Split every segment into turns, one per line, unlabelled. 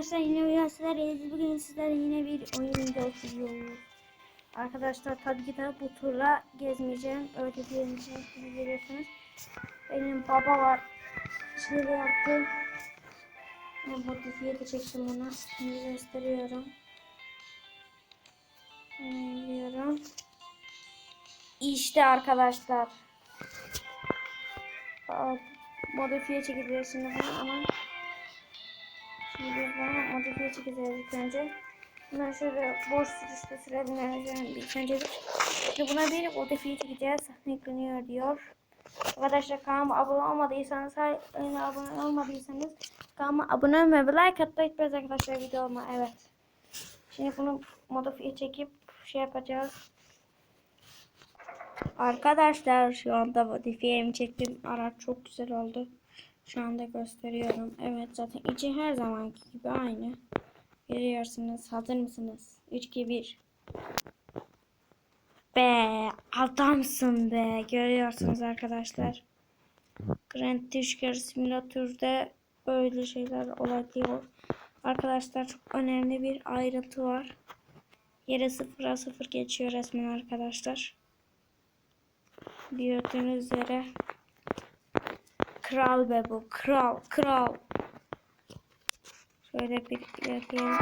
arkadaşlar yine oyun sizlerleyiz. Bugün sizlerle yine bir oyun videosu. Arkadaşlar tabii ki de bu turla gezmeyeceğim. Gezmeyeceğim gibi görüyorsunuz. Benim baba var. Şöyle yaptı. Ben modifiye de çektim ona. Şimdi gösteriyorum. Biliyorum. İşte arkadaşlar. Modifiye bunu ama Bana modifiye çekeceğiz ilk önce. Bundan şöyle boş sürüşte bir ilk önce. Şimdi buna bir modifiye çekeceğiz. Yükleniyor diyor. Arkadaşlar kanalıma abone olmadıysanız, hala abone olmadıysanız kanalıma abone olmayı ve like atmayı unutmayın arkadaşlar videoma. Evet. Şimdi bunu modifiye çekip şey yapacağız. Arkadaşlar şu anda modifiyemi çektim. Araç çok güzel oldu. Şu anda gösteriyorum. Evet zaten içi her zamanki gibi aynı. Görüyorsunuz. Hazır mısınız? 3 2 1. Be adamsın be. Görüyorsunuz arkadaşlar. Grand Tusker Simülatör'de böyle şeyler olabiliyor. Arkadaşlar çok önemli bir ayrıntı var. Yere sıfıra sıfır geçiyor resmen arkadaşlar. Gördüğünüz üzere Kral be bu. Kral. Kral. Şöyle bir ilerleyelim.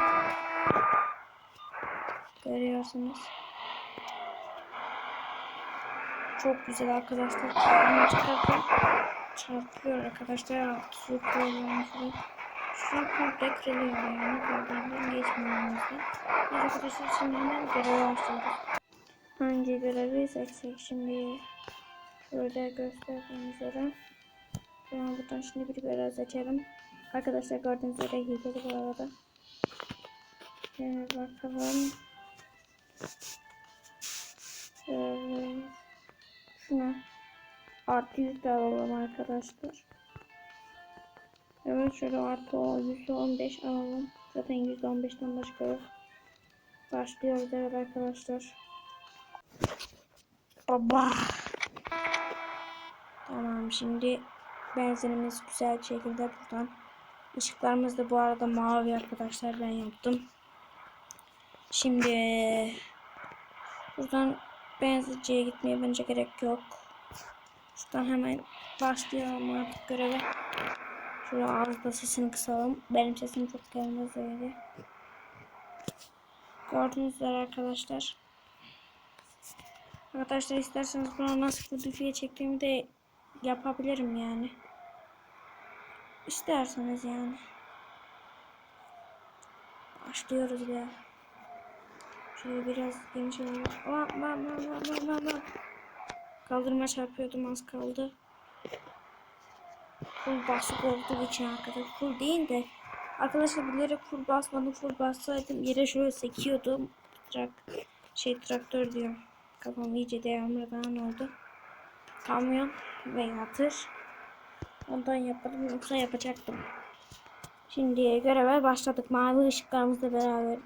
Görüyorsunuz. Çok güzel arkadaşlar. Çıkartın. Çarpıyor arkadaşlar. Su koyuyorum şuraya. Komple kırılıyor yani. Geçmiyoruz da. Evet arkadaşlar şimdi hemen göreve başlıyoruz. Hangi görevi seçsek şimdi şöyle gösterdiğim üzere. Ben buradan şimdi bir görev seçelim. Arkadaşlar gördüğünüz üzere hileli bu arada. Şöyle bakalım. Şöyle şuna artı yüz de alalım arkadaşlar. Evet şöyle artı o yüzde on beş alalım. Zaten yüzde on beşten başka yok. Başlıyoruz evet arkadaşlar. Baba. Tamam şimdi benzinimiz güzel şekilde buradan. Işıklarımız da bu arada mavi arkadaşlar ben yaptım. Şimdi buradan benzinciye gitmeye bence gerek yok. Şuradan hemen başlayalım artık göreve. Şuraya ağızda sesini kısalım. Benim sesim çok gelmez öyle. Gördüğünüz üzere arkadaşlar. Arkadaşlar isterseniz buna nasıl modifiye çektiğimi de yapabilirim yani. İsterseniz yani. Başlıyoruz ya. Şöyle biraz. Lan lan lan lan lan lan lan. Kaldırıma çarpıyordum az kaldı. Full basık olduğu için arkadaşlar. Full değil de. Arkadaşlar bilerek full basmadım. Full bassaydım yere şöyle sekiyordum. Trak, şey traktör diyorum. Kafam iyice devamlıdan oldu. Kamyon veya tır. Ondan yapalım yoksa yapacaktım. Şimdi göreve başladık. Mavi ışıklarımızla beraber.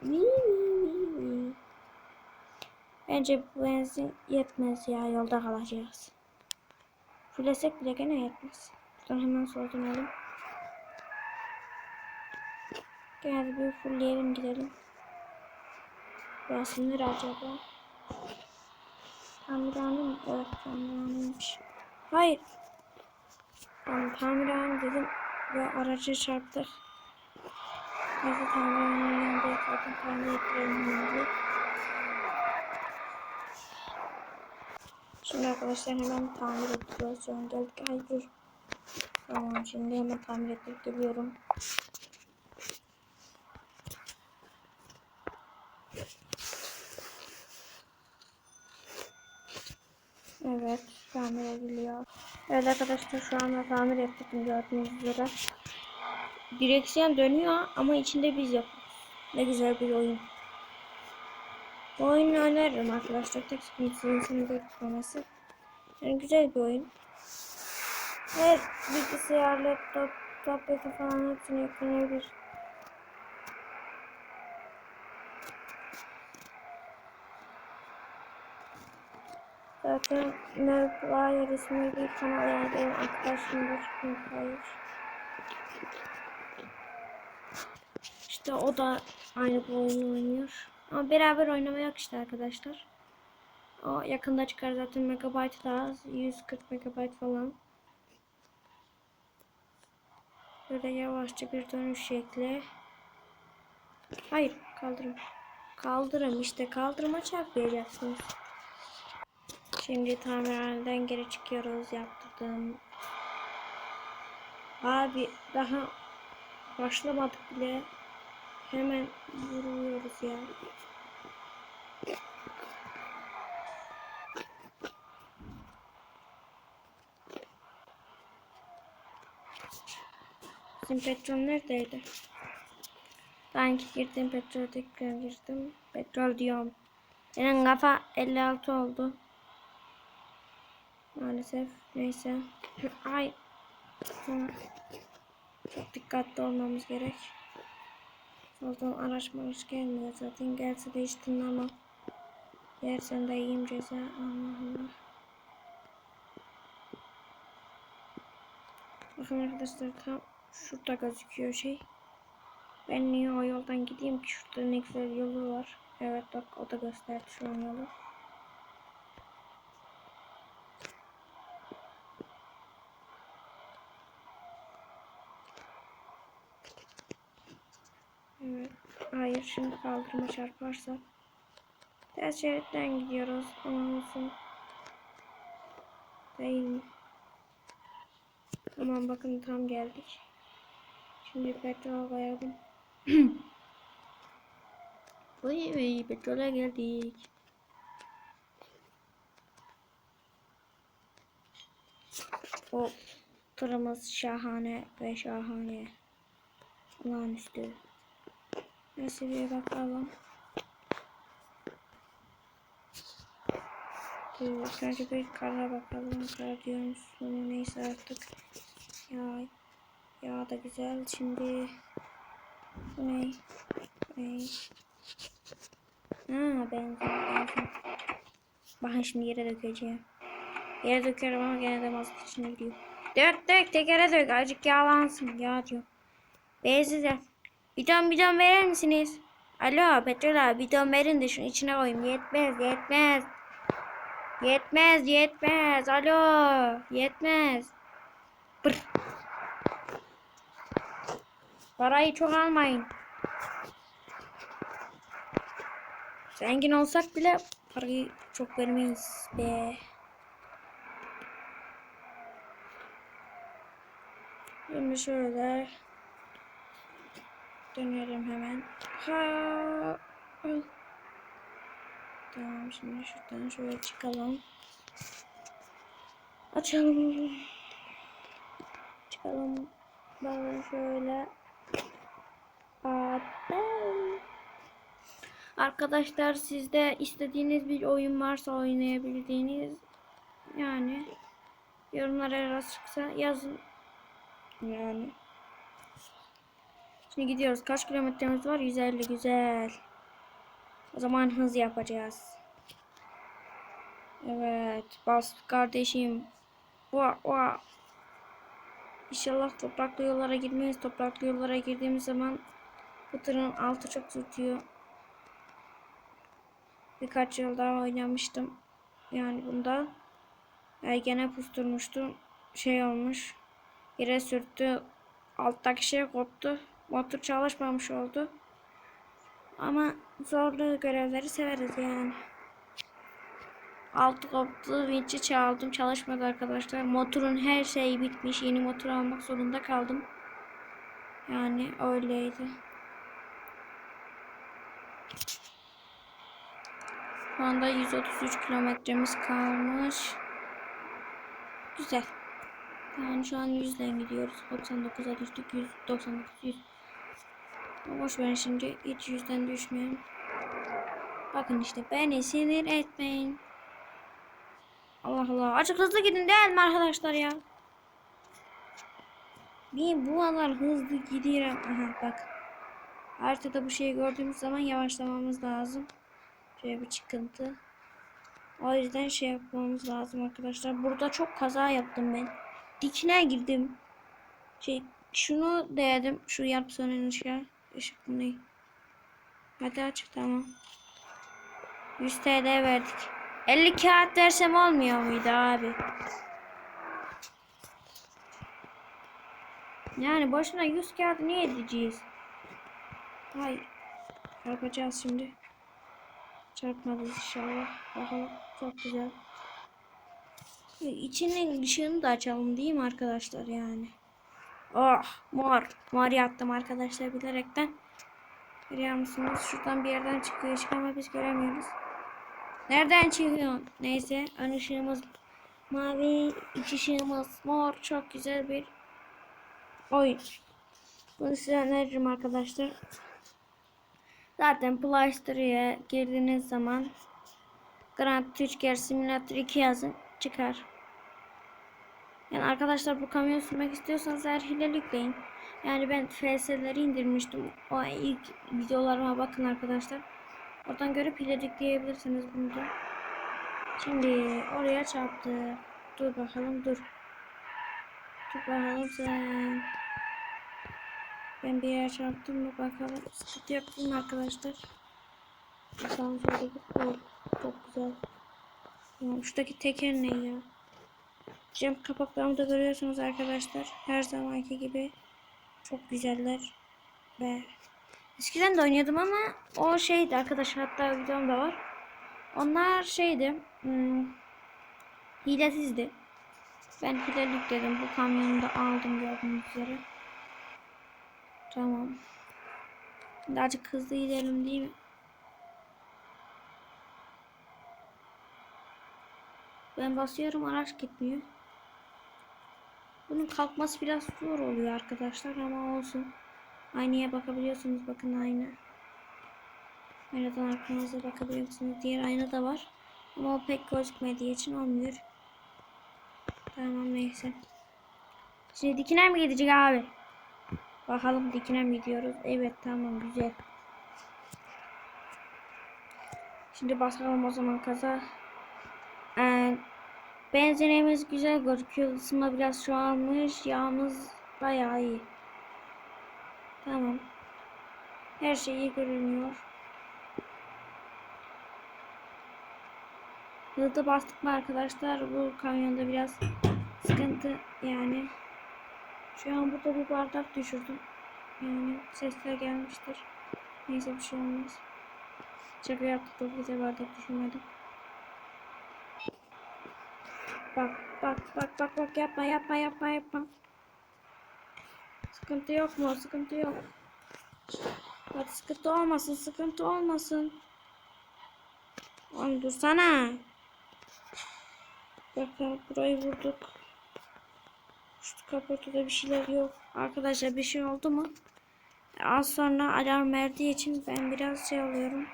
Bence bu benzin yetmez ya. Yolda kalacağız. Fullesek bile gene yetmez. Şuradan hemen soldan alalım. Gel bir fullleyelim gidelim. Burası nere acaba? Tamirhane mi? Evet tamirhaneymiş. Hayır. Ben tamirhane dedim ve aracı çarptık. Neyse tamirhanenin yanında yakaladım. Tamir ettirelim. Şimdi arkadaşlar hemen tamir ettiriyoruz. An geldik. Hayır dur. Tamam şimdi hemen tamir ettirip geliyorum. Evet, tamir ediliyor. Evet arkadaşlar şu anda tamir ettik gördüğünüz üzere. Direksiyon dönüyor ama içinde biz yok. Ne güzel bir oyun. Bu oyunu öneririm arkadaşlar. Tek sıkıntısı insanı beklemesi. Yani güzel bir oyun. Her bilgisayar, laptop, tableti falan hepsine yüklenebilir. Zaten Nerdwire ismi bir kanal yani benim arkadaşımdır. Nerdwire. İşte o da aynı bu oyunu oynuyor. Ama beraber oynama yok işte arkadaşlar. O yakında çıkar zaten megabayt da az. 140 megabayt falan. Böyle yavaşça bir dönüş şekli. Hayır kaldırım. Kaldırım işte kaldırıma çarpmayacaksınız. Şimdi tamirhaneden geri çıkıyoruz yaptırdım. Abi daha başlamadık bile. Hemen vuruyoruz ya. Bizim petrol neredeydi? Sanki girdim petrol tekrar girdim. Petrol diyorum. Benim kafa 56 oldu. Maalesef. Neyse. Ay. Çok dikkatli olmamız gerek. Soldan araç maraç gelmiyor zaten. Gelse de hiç dinlemem. Yersen de yiyeyim ceza. Allah Allah. Bakın arkadaşlar tam şurada gözüküyor şey. Ben niye o yoldan gideyim ki? Şurada ne güzel yolu var. Evet bak o da gösterdi şu an yolu. Evet. Hayır şimdi kaldırıma çarparsa. Ters şeritten gidiyoruz. Ama olsun. Değil mi? Tamam bakın tam geldik. Şimdi petrol koyalım. Vay vay petrole geldik. O tırımız şahane ve şahane. Olağanüstü. Neyse bir bakalım. Dur, önce bir kara bakalım. Kara diyorum sonu neyse artık. Ya, ya da güzel. Şimdi ne? Ne? Ha benzin benzin. Bakın şimdi yere dökeceğim. Yere dökerim ama gene de mazot içine gidiyor. Dök dök tekere dök. Azıcık yağlansın. Yağ diyor. Beyazılar. Bidon bidon verir misiniz? Alo petrol abi bidon verin de şunu içine koyayım. Yetmez yetmez. Yetmez yetmez. Alo yetmez. Pır. Parayı çok almayın. Zengin olsak bile parayı çok vermeyiz be. Şimdi şöyle dönelim hemen. Ha. Tamam şimdi şuradan şöyle çıkalım. Açalım. Çıkalım. Böyle şöyle. Adam. Arkadaşlar sizde istediğiniz bir oyun varsa oynayabildiğiniz yani yorumlara yazın. Yani. Şimdi gidiyoruz. Kaç kilometremiz var? 150 güzel. O zaman hız yapacağız. Evet. Bas kardeşim. Oha, oha. İnşallah topraklı yollara girmeyiz. Topraklı yollara girdiğimiz zaman bu tırın altı çok tutuyor. Birkaç yıl daha oynamıştım. Yani bunda ergene pusturmuştum. Şey olmuş. Yere sürttü. Alttaki şey koptu. Motor çalışmamış oldu. Ama zorlu görevleri severiz yani. Altı koptu. Vinç'i çaldım. Çalışmadı arkadaşlar. Motorun her şeyi bitmiş. Yeni motor almak zorunda kaldım. Yani öyleydi. Şu anda 133 kilometremiz kalmış. Güzel. Yani şu an 100 ile gidiyoruz. 99'a düştük. 199 100. Boş verin şimdi. Hiç yüzden düşmeyelim. Bakın işte beni sinir etmeyin. Allah Allah. Açık hızlı gidin değil mi arkadaşlar ya? Bir bu kadar hızlı gidiyorum. Aha bak. Haritada bu şeyi gördüğümüz zaman yavaşlamamız lazım. Şöyle bir çıkıntı. O yüzden şey yapmamız lazım arkadaşlar. Burada çok kaza yaptım ben. Dikine girdim. Şey şunu denedim. Şu yap sönen ışığa. Işık mı ne? Hadi açık tamam. 100 TL verdik. 50 kağıt versem olmuyor muydu abi? Yani boşuna 100 kağıt niye edeceğiz? Hayır. Yapacağız şimdi. Çarpmadız inşallah. Bakalım. Çok güzel. İçinin ışığını da açalım değil mi arkadaşlar yani? Oh mor. Mor yaptım arkadaşlar bilerekten. Görüyor musunuz? Şuradan bir yerden çıkıyor ışık ama biz göremiyoruz. Nereden çıkıyor? Neyse ön ışığımız mavi, iç ışığımız mor. Çok güzel bir oyun. Bunu size öneririm arkadaşlar. Zaten Play Store'ya girdiğiniz zaman Grand Türkiye Simulator 2 yazın çıkar. Yani arkadaşlar bu kamyon sürmek istiyorsanız eğer hileli yükleyin. Yani ben FS'leri indirmiştim. O ilk videolarıma bakın arkadaşlar. Oradan görüp hileli yükleyebilirsiniz bunu da. Şimdi oraya çarptı. Dur bakalım dur. Dur bakalım sen. Ben bir yere çarptım mı bakalım. Değil mi arkadaşlar? Oh, çok güzel. Ya şuradaki teker ne ya? Cam kapaklarını da görüyorsunuz arkadaşlar. Her zamanki gibi çok güzeller. Ve eskiden de oynuyordum ama o şeydi arkadaşlar hatta videom da var. Onlar şeydi. Hmm, hilesizdi. Ben hileli yükledim. Bu kamyonu da aldım gördüğünüz üzere. Tamam. Şimdi azıcık hızlı gidelim değil mi? Ben basıyorum araç gitmiyor. Bunun kalkması biraz zor oluyor arkadaşlar ama olsun. Aynaya bakabiliyorsunuz bakın ayna. Aynadan arkanıza bakabiliyorsunuz. Diğer ayna da var. Ama o pek gözükmediği için olmuyor. Tamam neyse. Şimdi dikine mi gidecek abi? Bakalım dikine mi gidiyoruz? Evet tamam güzel. Şimdi basalım o zaman kaza. Benzinimiz güzel gözüküyor. Isınma biraz çoğalmış. Yağımız bayağı iyi. Tamam. Her şey iyi görünüyor. Hızlı bastık mı arkadaşlar? Bu kamyonda biraz sıkıntı yani. Şu an burada bir bardak düşürdüm. Yani sesler gelmiştir. Neyse bir şey olmaz. Şaka yaptık da bize bardak düşürmedim. Bak bak bak bak bak yapma yapma yapma yapma. Sıkıntı yok mu? Sıkıntı yok. Hadi sıkıntı olmasın sıkıntı olmasın. Oğlum dursana. Bakın burayı vurduk. Şu kaportada bir şeyler yok. Arkadaşlar bir şey oldu mu? Az sonra alarm verdiği için ben biraz şey alıyorum.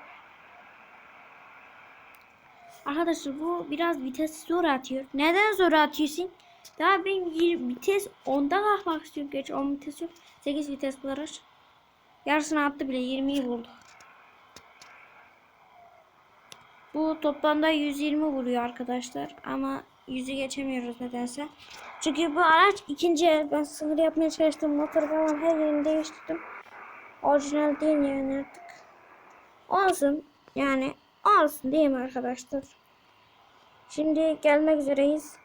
Arkadaşlar bu biraz vites zor atıyor. Neden zor atıyorsun? Daha ben yir- vites 10'da kalkmak istiyorum. Geç 10 vites yok. 8 vites bu. Yarısını attı bile 20'yi buldu. Bu toplamda 120 vuruyor arkadaşlar. Ama 100'ü geçemiyoruz nedense. Çünkü bu araç ikinci el. Ben sınır yapmaya çalıştım. Motor falan her yerini değiştirdim. Orijinal değil yani artık. Olsun. Yani olsun değil mi arkadaşlar? Şimdi gelmek üzereyiz.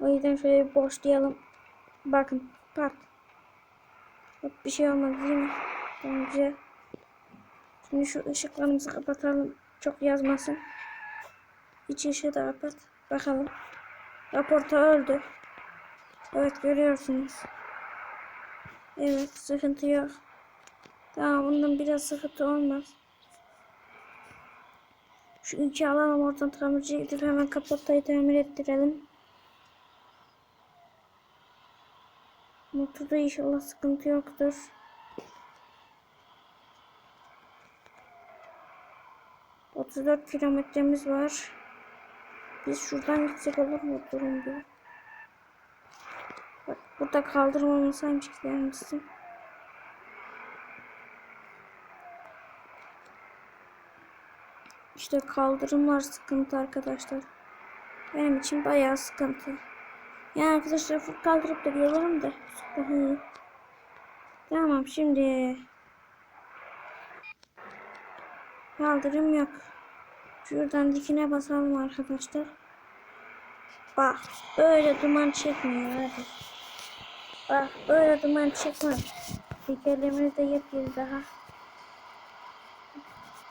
O yüzden şöyle bir boşlayalım. Bakın. Bak. Yok bir şey olmadı değil mi? Tamam. Şimdi şu ışıklarımızı kapatalım. Çok yazmasın. İç ışığı da kapat. Bakalım. Raporta öldü. Evet görüyorsunuz. Evet sıkıntı yok. Tamam bundan biraz sıkıntı olmaz. Şu iki alalım oradan tamirciye gidip hemen kaportayı tamir ettirelim. Motorda inşallah sıkıntı yoktur. Otuz dört kilometremiz var. Biz şuradan gitsek olur mu durum bir? Bak burada kaldırım olmasaymış gidermişsin. İşte kaldırımlar sıkıntı arkadaşlar. Benim için bayağı sıkıntı. Yani arkadaşlar full kaldırıp da geliyorum da. Tamam şimdi. Kaldırım yok. Şuradan dikine basalım arkadaşlar. Bak böyle duman çekmiyor hadi. Bak böyle duman çekmez. Tekerleğimizi de yapıyoruz daha.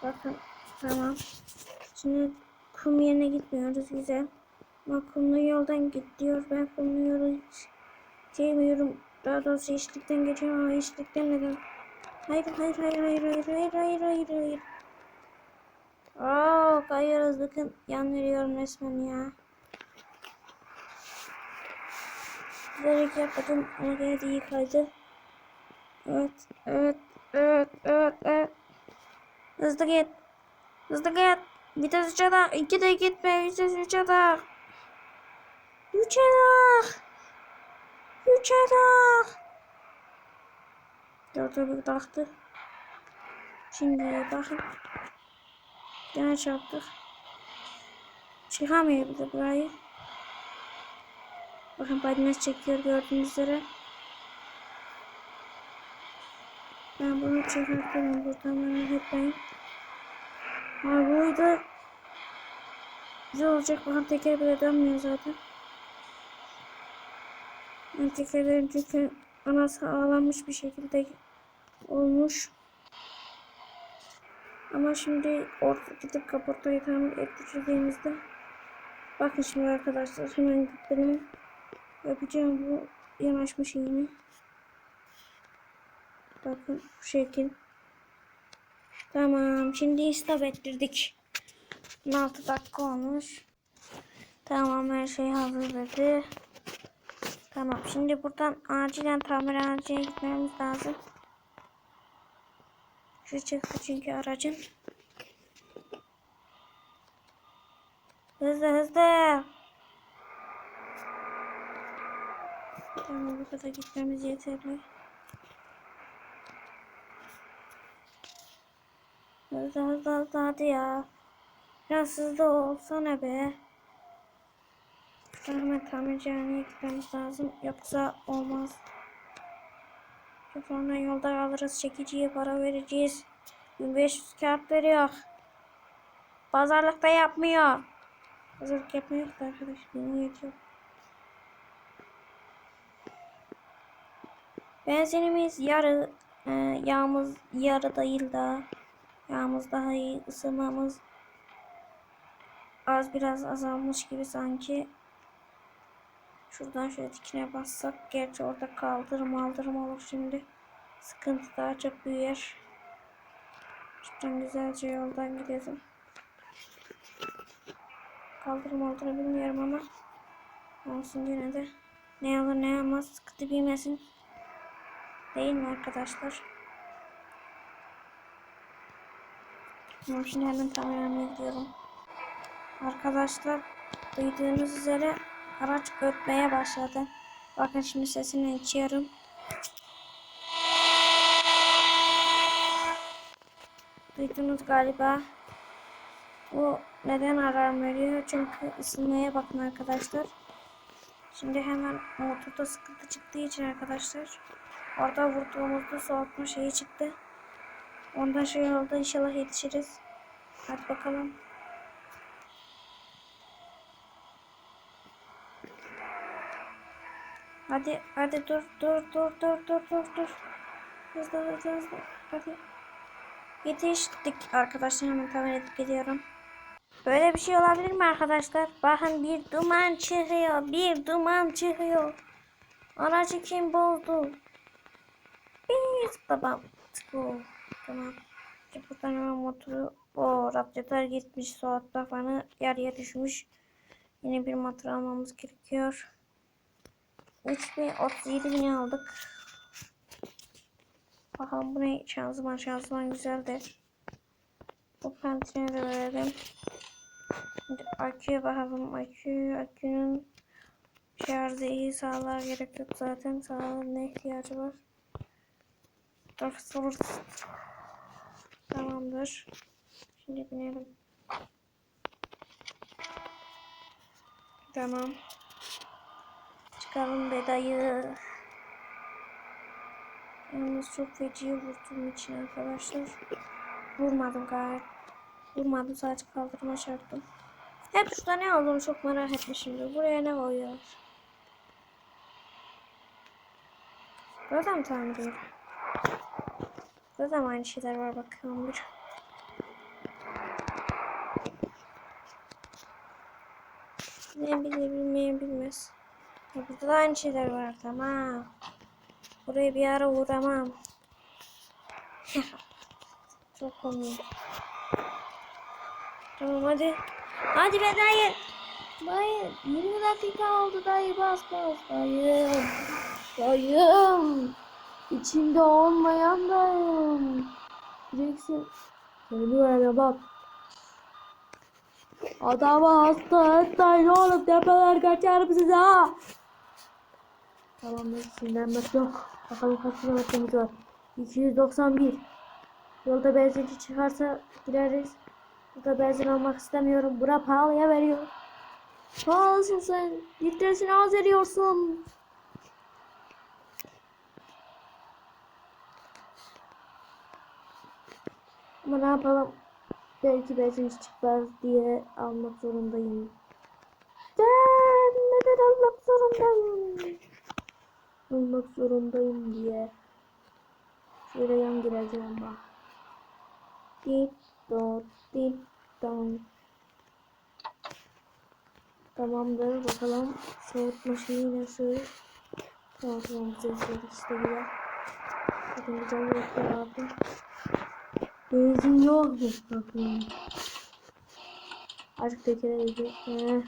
Bakın tamam. Şimdi kum yerine gitmiyoruz güzel. Ama kumlu yoldan git diyor. Ben kumlu yolu hiç sevmiyorum. Daha doğrusu eşlikten geçiyorum ama eşlikten neden? Hayır hayır hayır hayır hayır hayır hayır hayır hayır. Oo kayıyoruz bakın yan veriyorum resmen ya. Bilerek yapmadım ama geldi iyi kaydı. Evet evet evet evet evet. Hızlı git. Hızlı git. Vites 3'e tak. 2 de gitme. Vites 3'e tak. 3'e tak. 3'e tak. Dörde bir taktı. Şimdi bakın. Gene çarptık. Çıkamıyor bir de burayı. Bakın badines çekiyor gördüğünüz üzere. Ben bunu çıkartırım buradan merak etmeyin. Arabayı da güzel olacak. Bakın teker bile dönmüyor zaten. Ben tekerlerim çünkü anası ağlanmış bir şekilde olmuş. Ama şimdi orta gidip kaportayı tamir ettirdiğimizde bakın şimdi arkadaşlar hemen benim yapacağım bu yanaşmış iğne. Bakın bu şekil. Tamam. Şimdi istop ettirdik. 16 dakika olmuş. Tamam her şey hazırladı. Tamam. Şimdi buradan acilen tamirhaneye gitmemiz lazım. Şu çıktı çünkü aracın. Hızlı hızlı. Tamam bu kadar gitmemiz yeterli. Hızlı hızlı hadi ya. Biraz hızlı olsana be. Hemen tamircihaneye gitmemiz lazım. Yoksa olmaz. Sonra yolda alırız. Çekiciye para vereceğiz. 1500 kağıt veriyor. Pazarlıkta yapmıyor. Pazarlık yapmıyor da arkadaş. Benim yetiyor. Benzinimiz yarı, e, yağımız yarı değil daha. Yağımız daha iyi, ısınmamız az biraz azalmış gibi sanki. Şuradan şöyle dikine bassak, gerçi orada kaldırım aldırım olur şimdi. Sıkıntı daha çok büyür. Şuradan güzelce yoldan gidelim. Kaldırım aldırım bilmiyorum ama olsun yine de. Ne alır ne almaz sıkıntı bilmesin. Değil mi arkadaşlar? Tamam şimdi hemen tamirhaneye gidiyorum. Arkadaşlar duyduğunuz üzere araç ötmeye başladı. Bakın şimdi sesini açıyorum. Duydunuz galiba. Bu neden alarm veriyor? Çünkü ısınmaya bakın arkadaşlar. Şimdi hemen motorda sıkıntı çıktığı için arkadaşlar. Orada vurduğumuzda soğutma şeyi çıktı. Ondan şey oldu. İnşallah yetişiriz. Hadi bakalım. Hadi hadi dur dur dur dur dur dur dur. Hızlı hızlı hızlı. Hadi. Yetiştik arkadaşlar hemen tamir edip gidiyorum. Böyle bir şey olabilir mi arkadaşlar? Bakın bir duman çıkıyor. Bir duman çıkıyor. Aracı kim bozdu? Biz babam. Bu. Tamam. Hemen motoru o radyatör gitmiş soğutma fanı yarıya düşmüş. Yine bir motor almamız gerekiyor. 3037 bin aldık. Bakalım bu ne şanzıman şanzıman güzeldir. Bu pentine de verelim. Şimdi aküye bakalım. Akü, akünün şarjı iyi sağlığa gerek yok zaten. Sağlığa ne ihtiyacı var? Dur, dur. Tamamdır. Şimdi binelim. Tamam. Çıkalım be dayı. Yalnız çok feci vurdum için arkadaşlar. Vurmadım gayet. Vurmadım sadece kaldırıma çarptım. Hep şurada ne olduğunu çok merak etmişimdir. Buraya ne koyuyor? Burada mı ediyor? Burada da aynı şeyler var bakalım bir. Ne bilir bilmeyen bilmez. Ya burada da aynı şeyler var tamam. Buraya bir ara uğramam. Çok komik. Tamam hadi. Hadi be dayı.
Dayı 20 dakika oldu dayı bas bas dayım. Dayım. İçimde olmayan dayım. Direksiyon. Geliyor bak. Adamı hasta etmeyin oğlum tepeler kaçar size ha. Tamam sinirlenmek yok. Bakalım kaç kilometremiz var. 291. Yolda benzinci çıkarsa gireriz. Burada benzin almak istemiyorum. Bura pahalıya veriyor. Pahalısın sen. Litresini az veriyorsun. Ama ne yapalım? Belki benzinci çıkmaz diye almak zorundayım. Ben neden almak zorundayım? Almak zorundayım diye. Şöyle yan gireceğim bak. Dit dot dit don. Tamamdır bakalım. Soğutma şeyi nasıl? Tamam tamam güzel işte güzel. Bakın güzel yoklar abi. Benzin yok? Bakın. Azıcık dedi. Heh.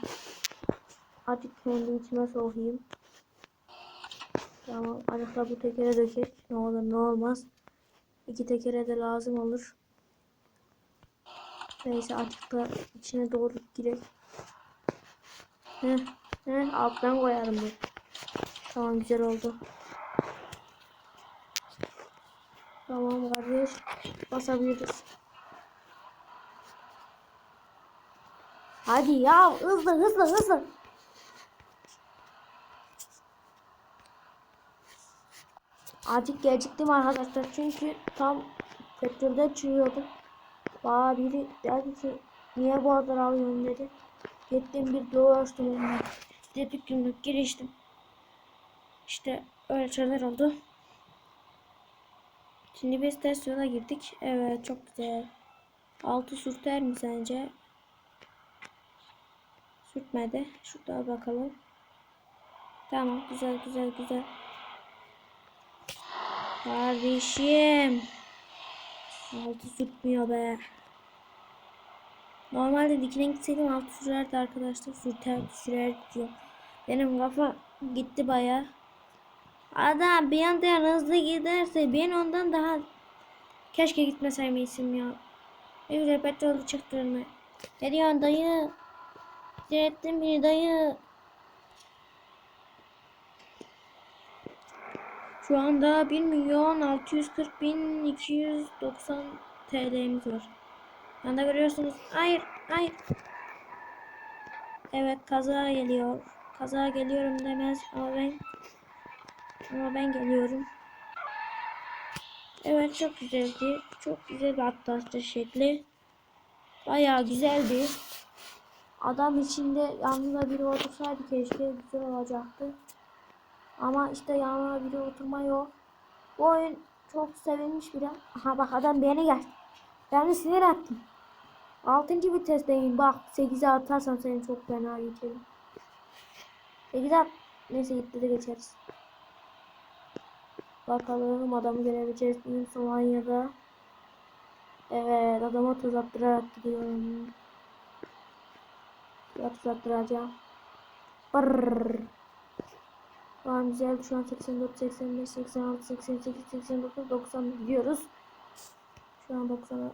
Azıcık kendi içime sokayım. Tamam azıcık da bu tekere dökek. Ne olur ne olmaz. İki tekere de lazım olur. Neyse azıcık da içine doğru girek. Heh, heh, alttan koyarım bu. Tamam güzel oldu. Tamam kardeş. Basabiliriz. Hadi ya hızlı hızlı hızlı. Azıcık geciktim arkadaşlar çünkü tam petrolde çürüyordum. Bana biri dedi ki niye bu kadar alıyorsun dedi. Gittim bir dolaştım onunla. Bir günlük giriştim. İşte öyle şeyler oldu. Şimdi biz test yola girdik. Evet çok güzel. Altı sürter mi sence? Sürtmedi. Şurada bakalım. Tamam güzel güzel güzel. Kardeşim. Altı sürtmüyor be. Normalde dikine gitseydim altı sürerdi arkadaşlar. Sürter sürerdi diyor. Benim kafa gitti baya. Adam bir yandan hızlı giderse ben ondan daha keşke gitmeseymişim ya. Ne güzel petrolü çıktırma. Ne diyorsun dayı? Direttin beni dayı. Şu anda 1 milyon 640 bin 290 TL'miz var. Yanda görüyorsunuz. Hayır, hayır. Evet kaza geliyor. Kaza geliyorum demez ama ben ama ben geliyorum. Evet çok güzeldi. Çok güzel bir atlatış şekli. Bayağı güzeldi. Adam içinde yanına biri otursaydı keşke güzel olacaktı. Ama işte yanına biri oturma yok. Bu oyun çok sevilmiş biri. Aha bak adam beni gel. Beni sinir ettin. Altıncı vitesteyim. Bak 8'e atarsan seni çok fena geçerim. 8'e at. Neyse gitti de geçeriz. Bakalım adamı görebileceğiz miyim Somanya'da. Evet adama tuz attırarak gidiyorum. Ya tuz attıracağım. Brrr. Tamam güzel şu an 84, 85, 86, 88, 89, 90 gidiyoruz. Şu an 90'a.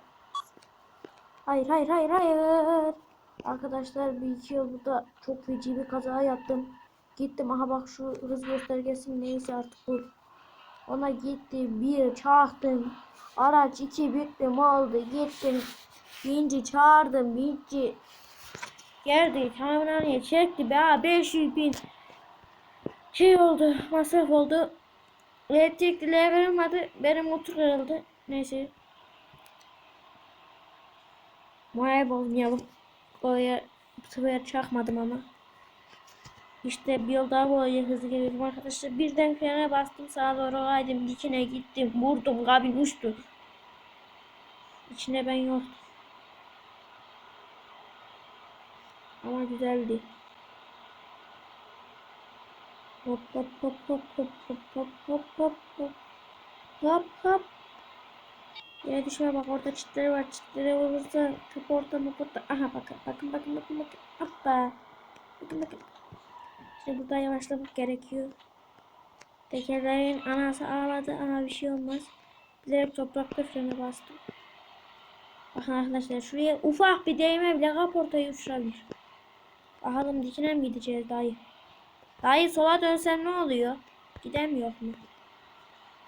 Hayır hayır hayır hayır. Arkadaşlar bir iki yıl burada çok feci bir kaza yaptım. Gittim aha bak şu hız göstergesi neyse artık bu. Ona gitti bir çaktım. Araç iki bittim oldu gittim. Binci çağırdım binci. Geldi tamirhaneye çekti be 500 bin şey oldu masraf oldu.
Elektrikliğe verilmedi. Benim motor kırıldı. Neyse. Moral bozmayalım. Oraya bu sefer çakmadım ama. İşte bir yol daha boyunca hızlı geliyorum arkadaşlar. Birden frene bastım sağa doğru kaydım. Dikine gittim. Vurdum. Kabin uçtu. İçine ben yoktum. Ama güzeldi. Hop hop hop hop hop hop hop hop hop hop hop hop Yere düşme bak orada çitleri var çitlere vurursa kapı orta mı orta aha bakın bakın bakın bakın bakın hoppa bakın bakın Şimdi burada yavaşlamak gerekiyor Tekerlerin anası ağladı ama bir şey olmaz Bilerek toprakta frene bastım Bakın arkadaşlar şuraya ufak bir değme bile kaportayı uçurabilir Bakalım dikine mi gideceğiz dayı Dayı sola dönsem ne oluyor? Gidemiyor mu?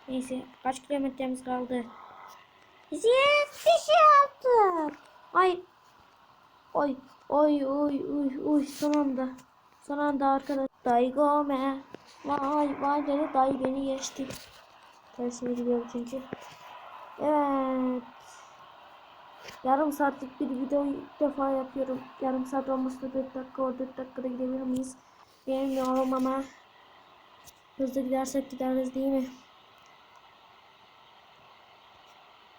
Neyse kaç kilometremiz kaldı? Ziyet bir şey yaptım. Ay. Oy. Oy oy oy oy son anda. Son anda arkadaş. Dayı gome. Vay vay dedi dayı beni geçti. Tersine gidiyorum çünkü. Evet. Yarım saatlik bir videoyu ilk defa yapıyorum. Yarım saat olmasına 4 dakika o 4 dakikada gidebilir miyiz? Bilmiyorum ama hızlı gidersek gideriz değil mi?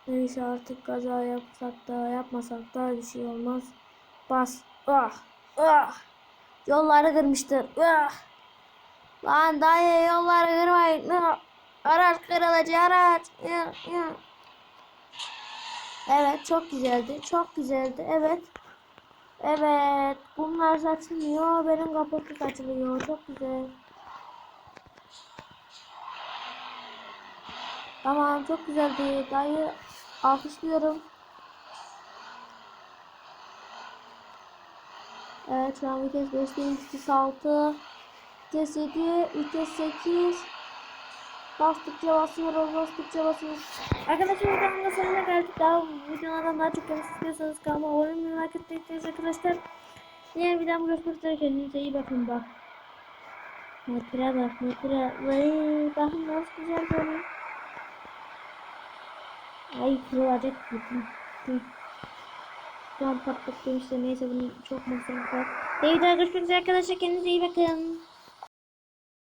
Neyse artık kaza yapsak da yapmasak da bir şey olmaz. Bas. Ah. Ah. Yolları kırmıştır. Ah. Lan dayı yolları kırmayın. Ah. Araç kırılacak araç. Ya, ya. Evet çok güzeldi. Çok güzeldi. Evet. Evet. Bunlar saçılıyor. Benim kaputu saçılıyor. Çok güzel. Tamam çok güzeldi. Dayı alkışlıyorum. Evet şu an vites 5 değil, vites 6. Vites 7, vites 8. Bastıkça basıyoruz, bastıkça basıyoruz. Arkadaşlar videonun da sonuna geldik. Daha videolardan daha çok görmek istiyorsanız kanalıma abone olmayı, etmeyi unutmayın arkadaşlar. Diğer videomda görüşmek üzere. Kendinize iyi bakın bak. Motora bak, motora. Vay, bakın nasıl güzel böyle. Ay kırılacak gibi. Şu an patlattım işte neyse bunu çok masraf var. Sevgili görüşmek üzere arkadaşlar kendinize iyi bakın.